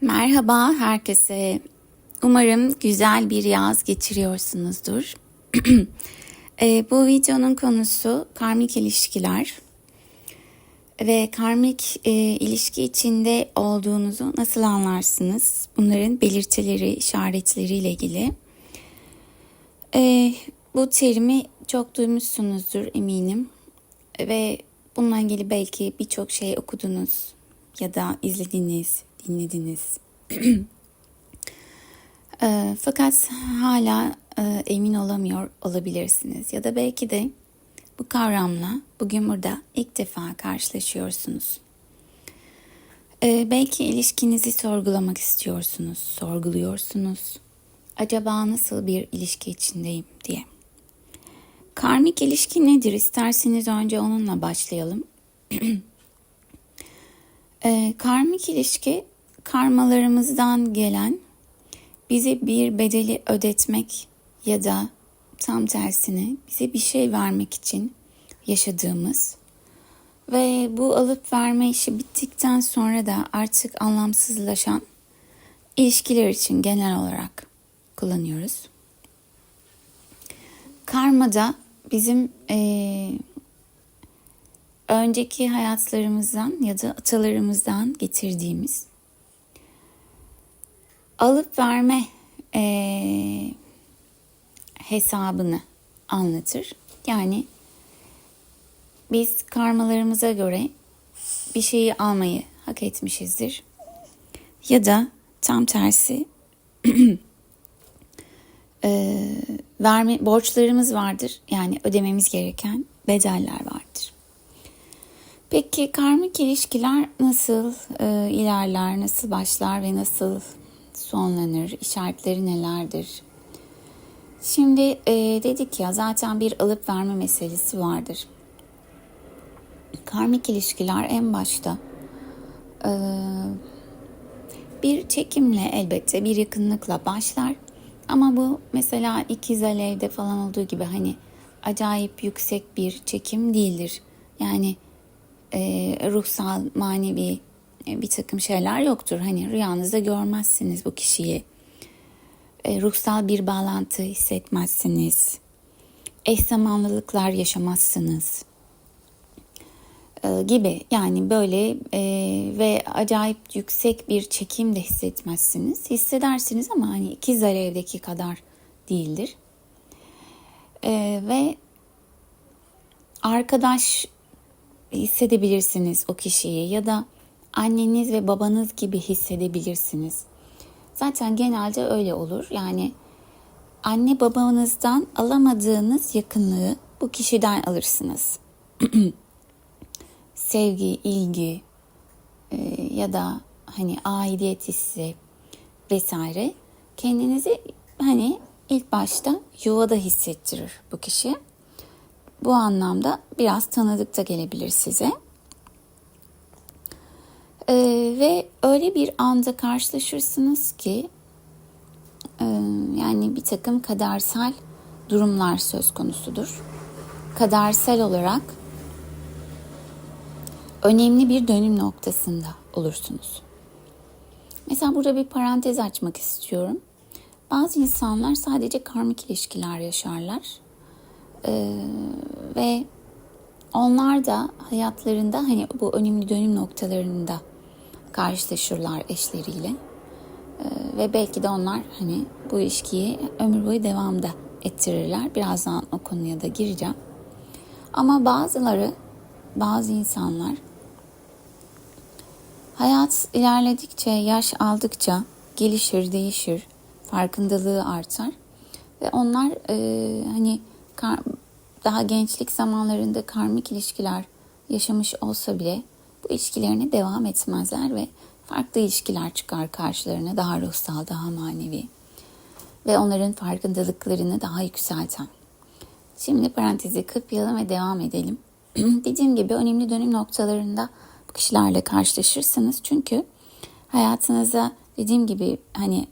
Merhaba herkese. Umarım güzel bir yaz geçiriyorsunuzdur. e, bu videonun konusu karmik ilişkiler ve karmik e, ilişki içinde olduğunuzu nasıl anlarsınız? Bunların belirtileri, işaretleriyle ilgili. E, bu terimi çok duymuşsunuzdur eminim ve bununla ilgili belki birçok şey okudunuz ya da izlediniz, dinlediniz. e, fakat hala e, emin olamıyor olabilirsiniz ya da belki de bu kavramla bugün burada ilk defa karşılaşıyorsunuz. E, belki ilişkinizi sorgulamak istiyorsunuz, sorguluyorsunuz. Acaba nasıl bir ilişki içindeyim diye. Karmik ilişki nedir? İsterseniz önce onunla başlayalım. e, karmik ilişki karmalarımızdan gelen bize bir bedeli ödetmek ya da tam tersine bize bir şey vermek için yaşadığımız ve bu alıp verme işi bittikten sonra da artık anlamsızlaşan ilişkiler için genel olarak kullanıyoruz. Karma da bizim e, önceki hayatlarımızdan ya da atalarımızdan getirdiğimiz alıp verme e, hesabını anlatır. Yani biz karmalarımıza göre bir şeyi almayı hak etmişizdir. Ya da tam tersi e, verme borçlarımız vardır. Yani ödememiz gereken bedeller vardır. Peki karmik ilişkiler nasıl e, ilerler, nasıl başlar ve nasıl sonlanır? İşaretleri nelerdir? Şimdi e, dedik ya zaten bir alıp verme meselesi vardır. Karmik ilişkiler en başta e, bir çekimle elbette bir yakınlıkla başlar. Ama bu mesela ikiz alevde falan olduğu gibi hani acayip yüksek bir çekim değildir. Yani e, ruhsal, manevi bir takım şeyler yoktur. Hani rüyanızda görmezsiniz bu kişiyi. E, ruhsal bir bağlantı hissetmezsiniz. Eş zamanlılıklar yaşamazsınız. E, gibi yani böyle e, ve acayip yüksek bir çekim de hissetmezsiniz. Hissedersiniz ama hani ikiz alevdeki kadar değildir. E, ve arkadaş hissedebilirsiniz o kişiyi ya da anneniz ve babanız gibi hissedebilirsiniz. Zaten genelde öyle olur. Yani anne babanızdan alamadığınız yakınlığı bu kişiden alırsınız. Sevgi, ilgi e, ya da hani aidiyet hissi vesaire kendinizi hani ilk başta yuvada hissettirir bu kişi. Bu anlamda biraz tanıdık da gelebilir size. Ee, ve öyle bir anda karşılaşırsınız ki e, yani bir takım kadersel durumlar söz konusudur. Kadersel olarak önemli bir dönüm noktasında olursunuz. Mesela burada bir parantez açmak istiyorum. Bazı insanlar sadece karmik ilişkiler yaşarlar. Ee, ve onlar da hayatlarında hani bu önemli dönüm noktalarında karşılaşırlar eşleriyle. Ee, ve belki de onlar hani bu ilişkiyi ömür boyu devamda ettirirler. Birazdan o konuya da gireceğim. Ama bazıları, bazı insanlar hayat ilerledikçe, yaş aldıkça gelişir, değişir, farkındalığı artar ve onlar e, hani daha gençlik zamanlarında karmik ilişkiler yaşamış olsa bile bu ilişkilerine devam etmezler ve farklı ilişkiler çıkar karşılarına daha ruhsal, daha manevi ve onların farkındalıklarını daha yükselten. Şimdi parantezi kapayalım ve devam edelim. Dediğim gibi önemli dönüm noktalarında bu kişilerle karşılaşırsınız. Çünkü hayatınıza dediğim gibi hani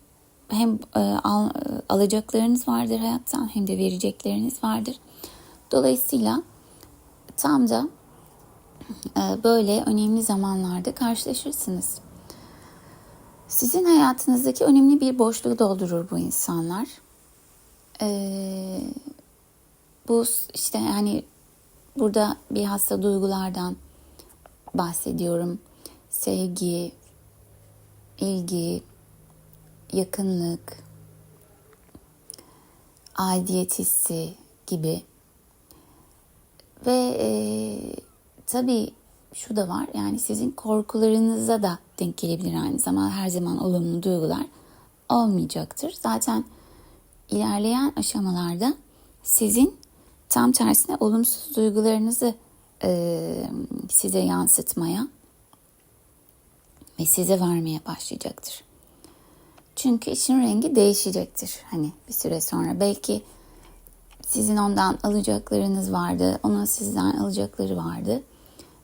hem e, al, alacaklarınız vardır hayattan hem de verecekleriniz vardır. Dolayısıyla tam da e, böyle önemli zamanlarda karşılaşırsınız. Sizin hayatınızdaki önemli bir boşluğu doldurur bu insanlar. Ee, bu işte yani burada bir hasta duygulardan bahsediyorum. Sevgi, ilgi, yakınlık, aidiyet hissi gibi. Ve e, tabii şu da var yani sizin korkularınıza da denk gelebilir aynı zamanda her zaman olumlu duygular olmayacaktır. Zaten ilerleyen aşamalarda sizin tam tersine olumsuz duygularınızı e, size yansıtmaya ve size vermeye başlayacaktır. Çünkü işin rengi değişecektir. Hani bir süre sonra belki sizin ondan alacaklarınız vardı, onun sizden alacakları vardı.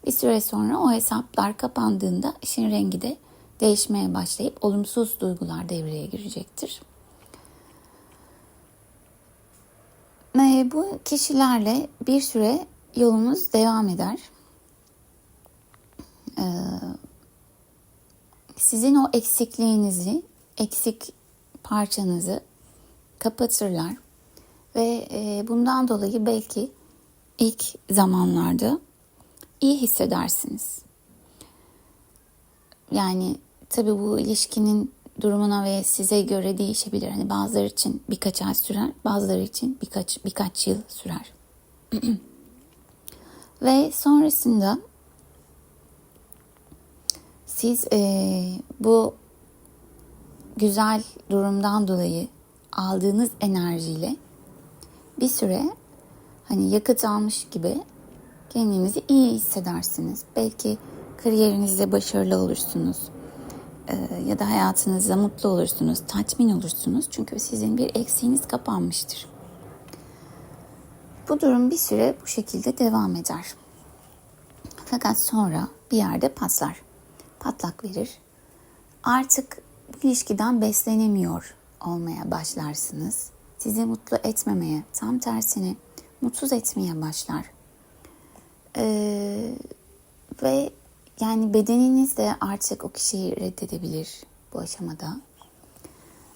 Bir süre sonra o hesaplar kapandığında işin rengi de değişmeye başlayıp olumsuz duygular devreye girecektir. Ve bu kişilerle bir süre yolunuz devam eder. Ee, sizin o eksikliğinizi, eksik parçanızı kapatırlar ve e, bundan dolayı belki ilk zamanlarda iyi hissedersiniz. Yani tabii bu ilişkinin durumuna ve size göre değişebilir. Hani bazıları için birkaç ay sürer, bazıları için birkaç birkaç yıl sürer. ve sonrasında siz e, bu güzel durumdan dolayı aldığınız enerjiyle bir süre hani yakıt almış gibi kendinizi iyi hissedersiniz. Belki kariyerinizde başarılı olursunuz ee, ya da hayatınızda mutlu olursunuz, tatmin olursunuz. Çünkü sizin bir eksiğiniz kapanmıştır. Bu durum bir süre bu şekilde devam eder. Fakat sonra bir yerde patlar. Patlak verir. Artık bu ilişkiden beslenemiyor olmaya başlarsınız. Sizi mutlu etmemeye, tam tersine mutsuz etmeye başlar. Ee, ve yani bedeniniz de artık o kişiyi reddedebilir bu aşamada.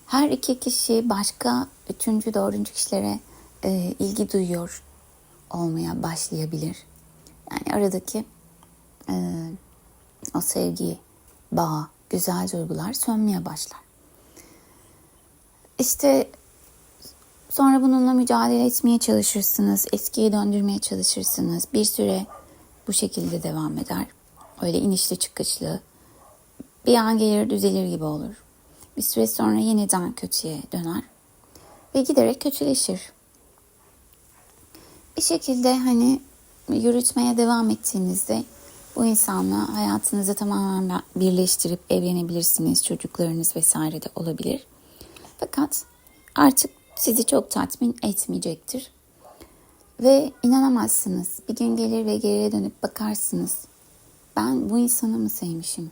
Her iki kişi başka üçüncü, dördüncü kişilere e, ilgi duyuyor olmaya başlayabilir. Yani aradaki e, o sevgi, bağ, güzel duygular sönmeye başlar. İşte sonra bununla mücadele etmeye çalışırsınız, eskiye döndürmeye çalışırsınız. Bir süre bu şekilde devam eder. Öyle inişli çıkışlı. Bir an gelir düzelir gibi olur. Bir süre sonra yeniden kötüye döner. Ve giderek kötüleşir. Bir şekilde hani yürütmeye devam ettiğinizde bu insanla hayatınızı tamamen birleştirip evlenebilirsiniz. Çocuklarınız vesaire de olabilir. Fakat artık sizi çok tatmin etmeyecektir. Ve inanamazsınız. Bir gün gelir ve geriye dönüp bakarsınız. Ben bu insanı mı sevmişim?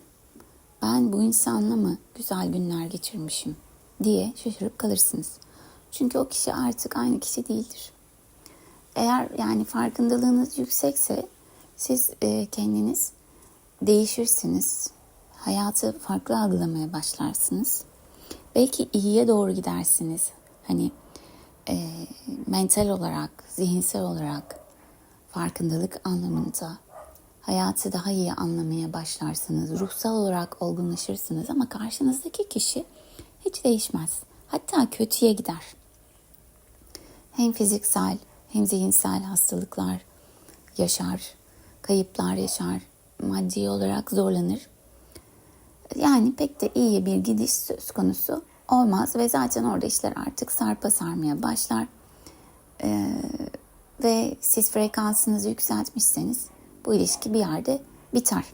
Ben bu insanla mı güzel günler geçirmişim? diye şaşırıp kalırsınız. Çünkü o kişi artık aynı kişi değildir. Eğer yani farkındalığınız yüksekse siz e, kendiniz değişirsiniz. Hayatı farklı algılamaya başlarsınız. Belki iyiye doğru gidersiniz. Hani e, mental olarak, zihinsel olarak farkındalık anlamında hayatı daha iyi anlamaya başlarsınız. Ruhsal olarak olgunlaşırsınız ama karşınızdaki kişi hiç değişmez. Hatta kötüye gider. Hem fiziksel hem zihinsel hastalıklar yaşar, kayıplar yaşar, maddi olarak zorlanır. Yani pek de iyi bir gidiş söz konusu olmaz ve zaten orada işler artık sarpa sarmaya başlar. Ee, ve siz frekansınızı yükseltmişseniz bu ilişki bir yerde biter.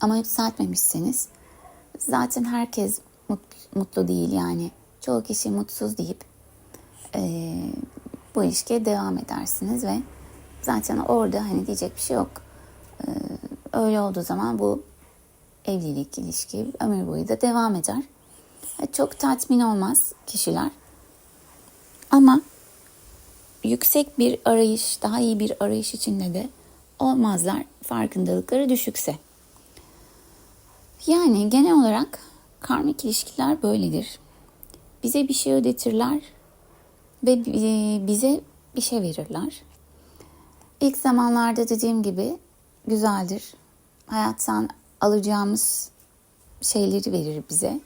Ama yükseltmemişseniz zaten herkes mutlu değil yani. Çoğu kişi mutsuz deyip e, bu ilişkiye devam edersiniz ve zaten orada hani diyecek bir şey yok. E, öyle olduğu zaman bu evlilik, ilişki ömür boyu da devam eder. E, çok tatmin olmaz kişiler. Ama yüksek bir arayış, daha iyi bir arayış içinde de olmazlar farkındalıkları düşükse. Yani genel olarak karmik ilişkiler böyledir. Bize bir şey ödetirler ve bi- bize bir şey verirler. İlk zamanlarda dediğim gibi güzeldir. Hayattan alacağımız şeyleri verir bize.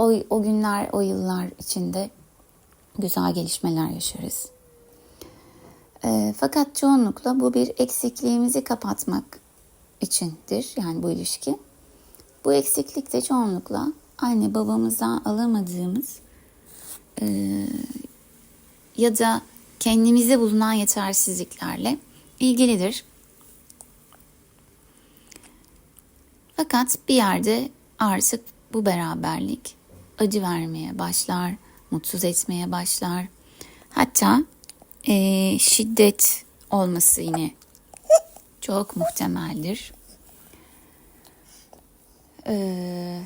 O, o günler, o yıllar içinde güzel gelişmeler yaşarız. Ee, fakat çoğunlukla bu bir eksikliğimizi kapatmak içindir. Yani bu ilişki. Bu eksiklik de çoğunlukla anne babamızdan alamadığımız e, ya da kendimize bulunan yetersizliklerle ilgilidir. Fakat bir yerde artık bu beraberlik acı vermeye başlar, mutsuz etmeye başlar. Hatta eee, şiddet olması yine çok muhtemeldir. Eee,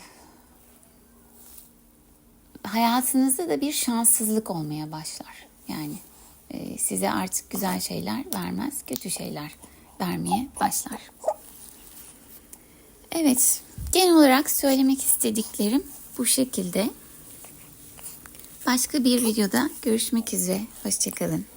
hayatınızda da bir şanssızlık olmaya başlar. Yani eee, size artık güzel şeyler vermez, kötü şeyler vermeye başlar. Evet, genel olarak söylemek istediklerim bu şekilde. Başka bir videoda görüşmek üzere. Hoşçakalın.